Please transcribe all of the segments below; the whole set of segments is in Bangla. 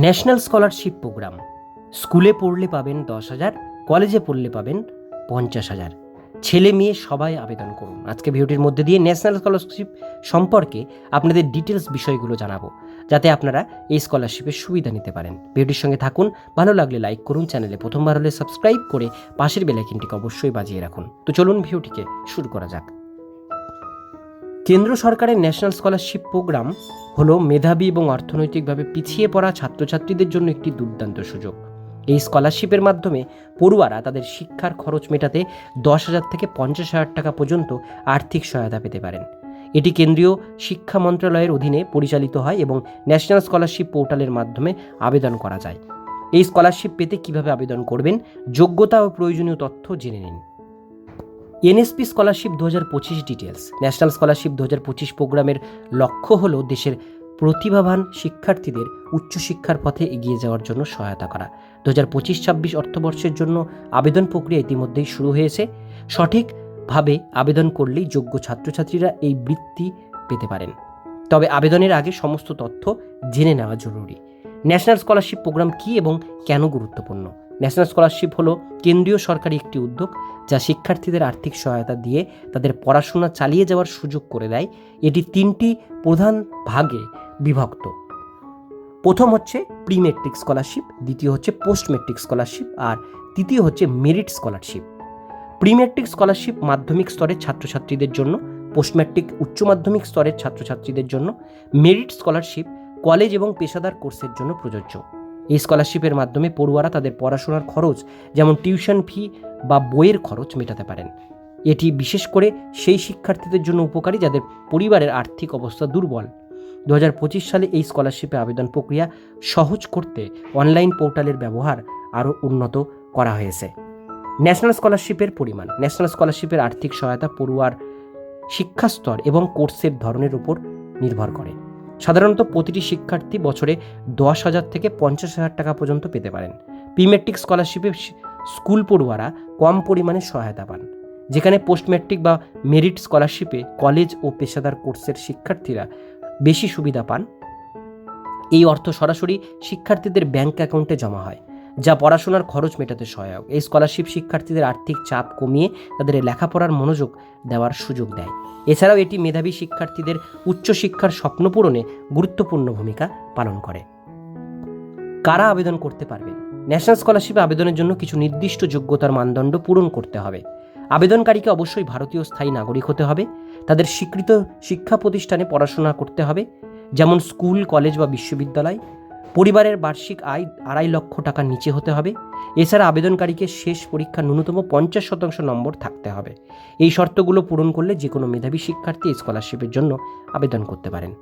National scholarship program. স্কুলে পড়লে পাবেন দশ হাজার, কলেজে পড়লে পাবেন পঞ্চাশ হাজার। ছেলে মেয়ে সবাই আবেদন করুন। আজকে ভিডিওটির মধ্যে দিয়ে ন্যাশনাল স্কলারশিপ সম্পর্কে আপনাদের ডিটেলস বিষয়গুলো জানাব, যাতে আপনারা এই স্কলারশিপের সুবিধা নিতে পারেন। ভিডিওটির সঙ্গে থাকুন, ভালো লাগলে লাইক করুন, চ্যানেলে প্রথমবার হলে সাবস্ক্রাইব করে পাশের বেলাইকিনটিকে অবশ্যই বাজিয়ে রাখুন। তো চলুন ভিডিওটিকে শুরু করা যাক। কেন্দ্র সরকারের ন্যাশনাল স্কলারশিপ প্রোগ্রাম হলো মেধাবী এবং অর্থনৈতিকভাবে পিছিয়ে পড়া ছাত্রছাত্রীদের জন্য একটি দুর্দান্ত সুযোগ। এই স্কলারশিপের মাধ্যমে পড়ুয়ারা তাদের শিক্ষার খরচ মেটাতে দশ হাজার থেকে পঞ্চাশ হাজার টাকা পর্যন্ত আর্থিক সহায়তা পেতে পারেন। এটি কেন্দ্রীয় শিক্ষা মন্ত্রণালয়ের অধীনে পরিচালিত হয় এবং ন্যাশনাল স্কলারশিপ পোর্টালের মাধ্যমে আবেদন করা যায়। এই স্কলারশিপ পেতে কীভাবে আবেদন করবেন? যোগ্যতা ও প্রয়োজনীয় তথ্য জেনে নিন। এনএসপি স্কলারশিপ দু হাজার পঁচিশ ডিটেলস ন্যাশনাল স্কলারশিপ দু হাজার পঁচিশ প্রোগ্রামের লক্ষ্য হল দেশের প্রতিভাবান শিক্ষার্থীদের উচ্চশিক্ষার পথে এগিয়ে যাওয়ার জন্য সহায়তা করা। দু হাজার পঁচিশ ছাব্বিশ অর্থবর্ষের জন্য আবেদন প্রক্রিয়া ইতিমধ্যেই শুরু হয়েছে। সঠিকভাবে আবেদন করলেই যোগ্য ছাত্রছাত্রীরা এই বৃত্তি পেতে পারেন। তবে আবেদনের আগে সমস্ত তথ্য জেনে নেওয়া জরুরি। ন্যাশনাল স্কলারশিপ প্রোগ্রাম কী এবং কেন গুরুত্বপূর্ণ? ন্যাশনাল স্কলারশিপ হলো কেন্দ্রীয় সরকারি একটি উদ্যোগ যা শিক্ষার্থীদের আর্থিক সহায়তা দিয়ে তাদের পড়াশোনা চালিয়ে যাওয়ার সুযোগ করে দেয়। এটি তিনটি প্রধান ভাগে বিভক্ত। প্রথম হচ্ছে প্রি মেট্রিক স্কলারশিপ, দ্বিতীয় হচ্ছে পোস্ট মেট্রিক স্কলারশিপ, আর তৃতীয় হচ্ছে merit scholarship. Pre matric scholarship মাধ্যমিক স্তরের ছাত্রছাত্রীদের জন্য পোস্ট ম্যাট্রিক উচ্চ মাধ্যমিক স্তরের ছাত্রছাত্রীদের জন্য মেরিট স্কলারশিপ কলেজ এবং পেশাদার কোর্সের জন্য প্রযোজ্য। এই স্কলারশিপের মাধ্যমে পড়ুয়ারা তাদের পড়াশোনার খরচ, যেমন টিউশন ফি বা বইয়ের খরচ মেটাতে পারেন। এটি বিশেষ করে সেই শিক্ষার্থীদের জন্য উপকারী যাদের পরিবারের আর্থিক অবস্থা দুর্বল। দু হাজার পঁচিশ সালে এই স্কলারশিপে আবেদন প্রক্রিয়া সহজ করতে অনলাইন পোর্টালের ব্যবহার আরও উন্নত করা হয়েছে। ন্যাশনাল স্কলারশিপের পরিমাণ, ন্যাশনাল স্কলারশিপের আর্থিক সহায়তা পড়ুয়ার শিক্ষাস্তর এবং কোর্সের ধরনের উপর নির্ভর করে। সাধারণত প্রতিটি শিক্ষার্থী বছরে দশ হাজার থেকে পঞ্চাশ হাজার টাকা পর্যন্ত পেতে পারেন। প্রিমেট্রিক স্কলারশিপে স্কুল পড়ুয়ারা কম পরিমাণে সহায়তা পান। যেখানে পোস্ট ম্যাট্রিক বা মেরিট স্কলারশিপে কলেজ ও পেশাদার কোর্সের শিক্ষার্থীরা বেশি সুবিধা পান। এই অর্থ সরাসরি শিক্ষার্থীদের ব্যাংক অ্যাকাউন্টে জমা হয়। যা পড়াশোনার খরচ মেটাতে সহায়ক। এই স্কলারশিপ শিক্ষার্থীদের আর্থিক চাপ কমিয়ে তাদের লেখাপড়ার মনোযোগ দেওয়ার সুযোগ দেয়। এছাড়াও এটি মেধাবী শিক্ষার্থীদের উচ্চশিক্ষার স্বপ্ন পূরণে গুরুত্বপূর্ণ ভূমিকা পালন করে। কারা আবেদন করতে পারবেন? ন্যাশনাল স্কলারশিপে আবেদনের জন্য কিছু নির্দিষ্ট যোগ্যতার মানদণ্ড পূরণ করতে হবে। আবেদনকারীকে অবশ্যই ভারতীয় স্থায়ী নাগরিক হতে হবে। তাদের স্বীকৃত শিক্ষা প্রতিষ্ঠানে পড়াশোনা করতে হবে। যেমন স্কুল কলেজ বা বিশ্ববিদ্যালয়। পরিবারের বার্ষিক আয় আড়াই লক্ষ টাকার নিচে হতে হবে। এছাড়া আবেদনকারীকে শেষ পরীক্ষা ন্যূনতম পঞ্চাশ শতাংশ নম্বর থাকতে হবে। এই শর্তগুলো পূরণ করলে যে কোনো মেধাবী শিক্ষার্থী স্কলারশিপের জন্য আবেদন করতে পারেন।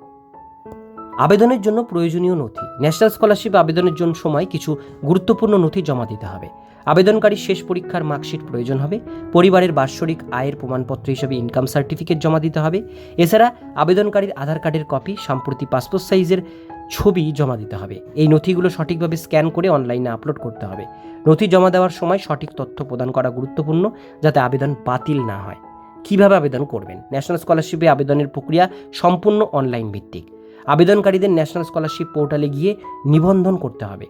আবেদনের জন্য প্রয়োজনীয় নথি। ন্যাশনাল স্কলারশিপ আবেদনের জন্য সময় কিছু গুরুত্বপূর্ণ নথি জমা দিতে হবে। আবেদনকারী শেষ পরীক্ষার মার্কশিট প্রয়োজন হবে। পরিবারের বাৎসরিক আয়ের প্রমাণপত্র হিসেবে ইনকাম সার্টিফিকেট জমা দিতে হবে। এছাড়া আবেদনকারীর আধার কার্ডের কপি সাম্প্রতি পাসপোর্ট সাইজের ছবি জমা দিতে হবে। এই নথিগুলো সঠিকভাবে স্ক্যান করে অনলাইনে আপলোড করতে হবে। নথি জমা দেওয়ার সময় সঠিক তথ্য প্রদান করা গুরুত্বপূর্ণ যাতে আবেদন বাতিল না হয়। কীভাবে আবেদন করবেন? ন্যাশনাল স্কলারশিপে আবেদনের প্রক্রিয়া সম্পূর্ণ অনলাইন ভিত্তিক। আবেদনকারীদের ন্যাশনাল স্কলারশিপ পোর্টালে গিয়ে নিবন্ধন করতে হবে।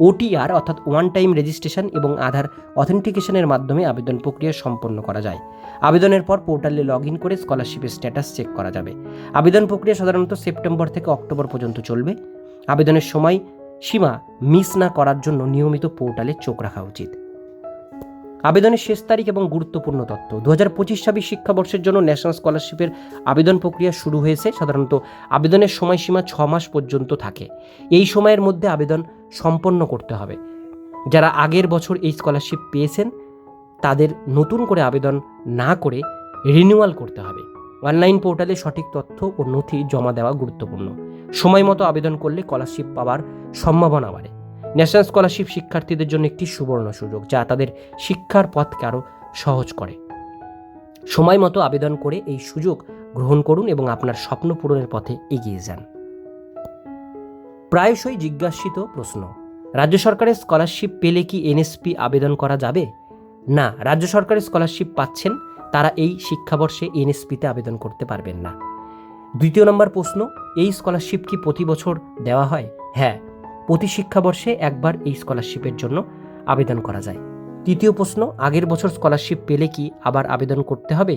ওটিআর অর্থাৎ ওয়ান টাইম রেজিস্ট্রেশন এবং আধার অথেন্টিকেশনের মাধ্যমে আবেদন প্রক্রিয়া সম্পন্ন করা যায়। আবেদনের পর পোর্টালে লগ ইন করে স্কলারশিপের স্ট্যাটাস চেক করা যাবে। আবেদন প্রক্রিয়া সাধারণত সেপ্টেম্বর থেকে অক্টোবর পর্যন্ত চলবে। আবেদনের সময় সীমা মিস না করার জন্য নিয়মিত পোর্টালে চোখ রাখা উচিত। আবেদনের শেষ তারিখ এবং গুরুত্বপূর্ণ তথ্য। দু হাজার পঁচিশ ছাব্বিশ শিক্ষাবর্ষের জন্য ন্যাশনাল স্কলারশিপের আবেদন প্রক্রিয়া শুরু হয়েছে, সাধারণত আবেদনের সময়সীমা ছ মাস পর্যন্ত থাকে। এই সময়ের মধ্যে আবেদন সম্পন্ন করতে হবে। যারা আগের বছর এই স্কলারশিপ পেয়েছেন, তাদের নতুন করে আবেদন না করে রিনিউয়াল করতে হবে। অনলাইন পোর্টালে সঠিক তথ্য ও নথি জমা দেওয়া গুরুত্বপূর্ণ। সময় মতো আবেদন করলে স্কলারশিপ পাওয়ার সম্ভাবনা বাড়ে। ন্যাশনাল স্কলারশিপ শিক্ষার্থীদের জন্য একটি সুবর্ণ সুযোগ যা তাদের শিক্ষার পথকে আরও সহজ করে। সময় মতো আবেদন করে এই সুযোগ গ্রহণ করুন এবং আপনার স্বপ্ন পূরণের পথে এগিয়ে যান। প্রায়শই জিজ্ঞাসিত প্রশ্ন, রাজ্য সরকারের স্কলারশিপ পেলে কি এনএসপি আবেদন করা যাবে? না, রাজ্য সরকারের স্কলারশিপ পাচ্ছেন, তারা এই শিক্ষাবর্ষে এনএসপিতে আবেদন করতে পারবেন না। দ্বিতীয় নম্বর প্রশ্ন, এই স্কলারশিপ কি প্রতি বছর দেওয়া হয়? হ্যাঁ প্রতি শিক্ষাবর্ষে একবার এই স্কলারশিপের জন্য আবেদন করা যায়। তৃতীয় প্রশ্ন, আগের বছর স্কলারশিপ পেলে কি আবার আবেদন করতে হবে?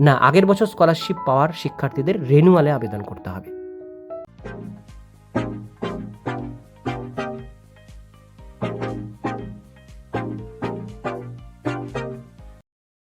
না, আগের বছর স্কলারশিপ পাওয়ার শিক্ষার্থীদের রেনুয়ালে আবেদন করতে হবে।